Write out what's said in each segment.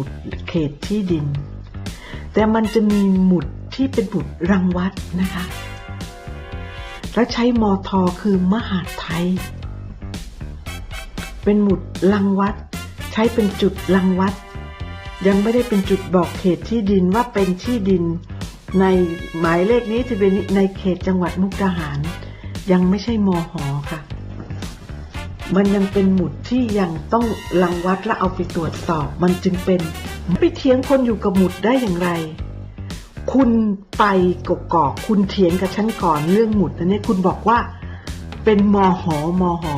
ุดเขตที่ดิน แต่มันจะมีหมุดที่เป็นหมุดรังวัดนะคะ แล้วใช้มอทอคือมหาไทย เป็นหมุดรังวัด ใช้เป็นจุดรังวัด ยังไม่ได้เป็นจุดบอกเขตที่ดินว่าเป็นที่ดิน ในหมายเลขนี้จะเป็นในเขตจังหวัดมุกดาหาร ยังไม่ใช่มอหอค่ะ มันยังเป็นหมุดที่ยังต้องรังวัดและเอาไปตรวจสอบ มันจึงเป็นไปเถียงคนอยู่กับหมุดได้อย่างไร คุณไปกกอกคุณเถียงกับฉันก่อนเรื่องหมุดอันนี้คุณบอกว่า เป็นมอหอมอหอ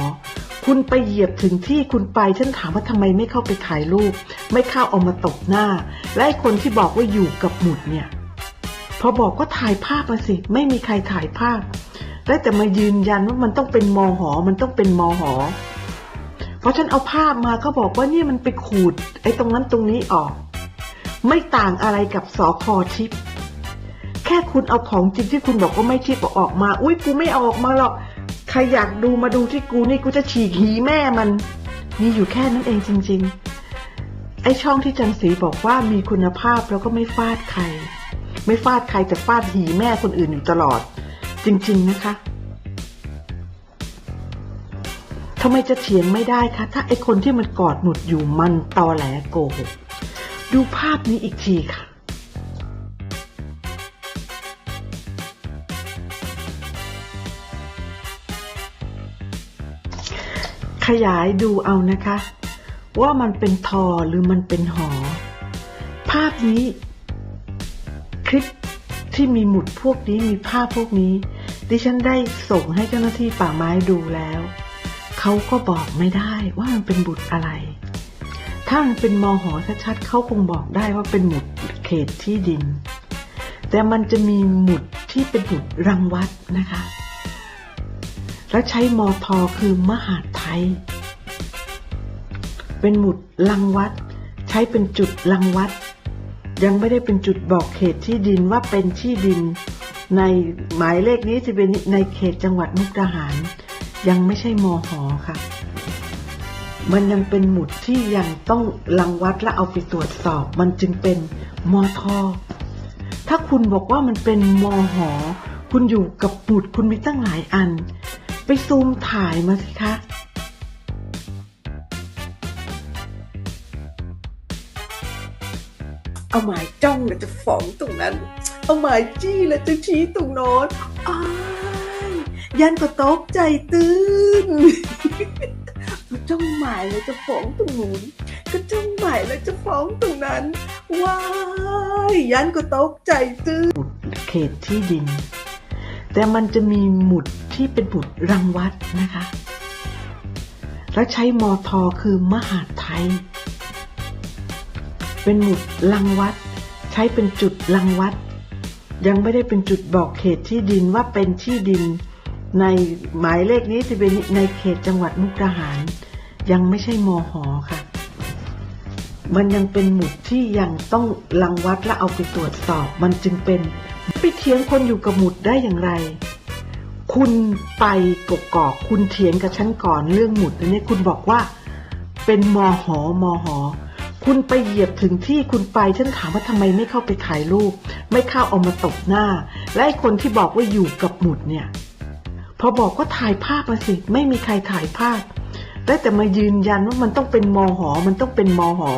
คุณไปเหยียบถึงที่คุณไปฉันถามว่าทำไมไม่เข้าไปถ่ายรูป ไม่เข้าเอามาตบหน้า และไอ้คนที่บอกว่าอยู่กับหมุดเนี่ย พอบอกก็ถ่ายภาพมาสิ ไม่มีใครถ่ายภาพ ได้แต่มายืนยันว่ามันต้องเป็นมอหอ มันต้องเป็นมอหอ เพราะฉันเอาภาพมาก็บอกว่านี่มันไปขูด ไอ้ตรงนั้นตรงนี้ออก ไม่ต่างอะไรกับสอคอทิป แค่คุณเอาของจริงที่คุณบอกว่าไม่ทิปอออกมา อุ้ยกูไม่อออกมาหรอก ใครอยากดูมาดูที่กูนี่กูจะฉีกหีแม่มัน มีอยู่แค่นั้นเองจริง ๆ ไอ้ช่องที่จันสีบอกว่ามีคุณภาพแล้วก็ไม่ฟาดใคร ไม่ฟาดใครแต่ฟาดหีแม่คนอื่นอยู่ตลอด จริง ๆ นะคะ ทำไมจะเถียงไม่ได้คะ ถ้าไอคนที่มันกอดหมุดอยู่มันตอแหลโกหกดูภาพนี้อีกทีค่ะขยายดูเอานะคะ ว่ามันเป็นทอหรือมันเป็นหอ ภาพนี้ คลิปที่มีหมุดพวกนี้มีภาพพวกนี้ ดิฉันได้ส่งให้เจ้าหน้าที่ป่าไม้ดูแล้ว เขาก็บอกไม่ได้ว่ามันเป็นบุตรอะไร ถ้ามันเป็นมอหอชัดๆเขาคงบอกได้ว่าเป็นหมุดเขตที่ดิน แต่มันจะมีหมุดที่เป็นหมุดรังวัดนะคะ แล้วใช้มอทอคือมหาไทย เป็นหมุดรังวัด ใช้เป็นจุดรังวัด ยังไม่ได้เป็นจุดบอกเขตที่ดินว่าเป็นที่ดินในหมายเลขนี้จะเป็นในเขตจังหวัดมุกดาหาร ยังไม่ใช่มอหอค่ะ มันยังเป็นหมุดที่ยังต้องรังวัดและเอาไปตรวจสอบ มันจึงเป็นมอทอถ้าคุณบอกว่ามันเป็นมอหอ คุณอยู่กับหมุดคุณมีตั้งหลายอัน ไปซูมถ่ายมาสิคะเอาหมายจ้องแล้วจะฟ้องตรงนั้น เอาหมายจี้แล้วจะชี้ตรงโน้นอ้า ยันก็ตกใจตื่นก็จ้องหมายแล้วจะฟ้องตรงนู้นก็จ้องหมายแล้วจะฟ้องตรงนั้นว้ายยันก็ตกใจตื่นเขตที่ดิน แต่มันจะมีหมุดที่เป็นหมุดรังวัดนะคะ แล้วใช้มอทอคือมหาไทย เป็นหมุดรังวัด ใช้เป็นจุดรังวัด ยังไม่ได้เป็นจุดบอกเขตที่ดินว่าเป็นที่ดิน ในหมายเลขนี้จะเป็นในเขตจังหวัดมุกดาหาร ยังไม่ใช่มอหอค่ะ มันยังเป็นหมุดที่ยังต้องรังวัดและเอาไปตรวจสอบ มันจึงเป็นไปเถียงคนอยู่กับหมุดได้อย่างไร คุณไปกกอกคุณเถียงกับฉันก่อนเรื่องหมุดอันนี้คุณบอกว่า เป็นมอหอมอหอคุณไปเหยียบถึงที่คุณไปฉันถามว่าทำไมไม่เข้าไปถ่ายรูป ไม่เข้าเอามาตบหน้า และไอ้คนที่บอกว่าอยู่กับหมุดเนี่ย พอบอกก็ถ่ายภาพมาสิ ไม่มีใครถ่ายภาพ ได้แต่มายืนยันว่ามันต้องเป็นมอหอ มันต้องเป็นมอหอ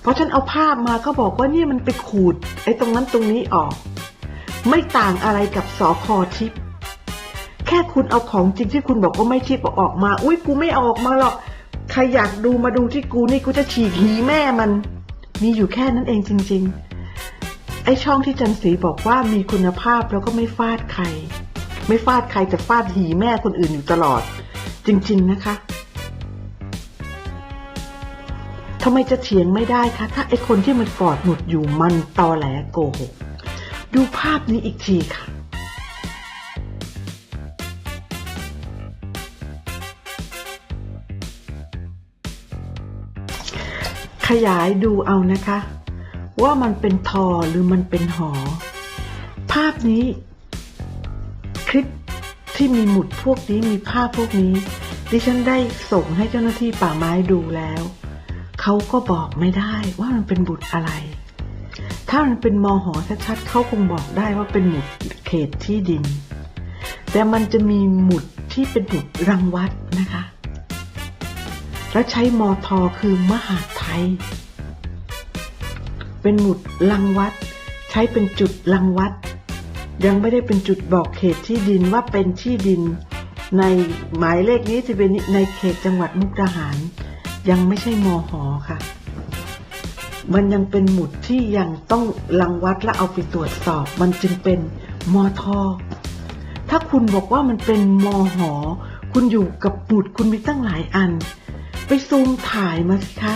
เพราะฉันเอาภาพมาก็บอกว่าเนี่ยมันไปขูดไอ้ตรงนั้นตรงนี้ออก ไม่ต่างอะไรกับสอคอทิปแค่คุณเอาของจริงที่คุณบอกว่าไม่ทิปอออกมา อุ้ยกูไม่อออกมาหรอกใครอยากดูมาดูที่กูนี่กูจะฉีกหีแม่มัน มีอยู่แค่นั้นเองจริง ๆ ไอ้ช่องที่จันสีบอกว่ามีคุณภาพแล้วก็ไม่ฟาดใคร ไม่ฟาดใครแต่ฟาดหีแม่คนอื่นอยู่ตลอด จริง ๆนะคะทำไมจะเถียงไม่ได้คะ ถ้าไอคนที่มันกอดหมุดอยู่มันตอแหลโกหก ดูภาพนี้อีกทีค่ะขยายดูเอานะคะ ว่ามันเป็นทอหรือมันเป็นหอ ภาพนี้ ลิปที่มีหมุดพวกนี้มีภาพพวกนี้ ดิฉันได้ส่งให้เจ้าหน้าที่ป่าไม้ดูแล้ว เขาก็บอกไม่ได้ว่ามันเป็นบุตรอะไร ถ้ามันเป็นมหอชัดๆเขาคงบอกได้ว่าเป็นหมุดเขตที่ดิน แต่มันจะมีหมุดที่เป็นหมุดรังวัดนะคะ และใช้มอทอคือมหาไทย เป็นหมุดรังวัด ใช้เป็นจุดรังวัด ยังไม่ได้เป็นจุดบอกเขตที่ดินว่าเป็นที่ดิน ในหมายเลขนี้จะเป็นในเขตจังหวัดมุกดาหาร ยังไม่ใช่มอหอค่ะ มันยังเป็นหมุดที่ยังต้องรังวัดและเอาไปตรวจสอบ มันจึงเป็นมอทอถ้าคุณบอกว่ามันเป็นมอหอ คุณอยู่กับหมุดคุณมีตั้งหลายอัน ไปซูมถ่ายมาสิคะ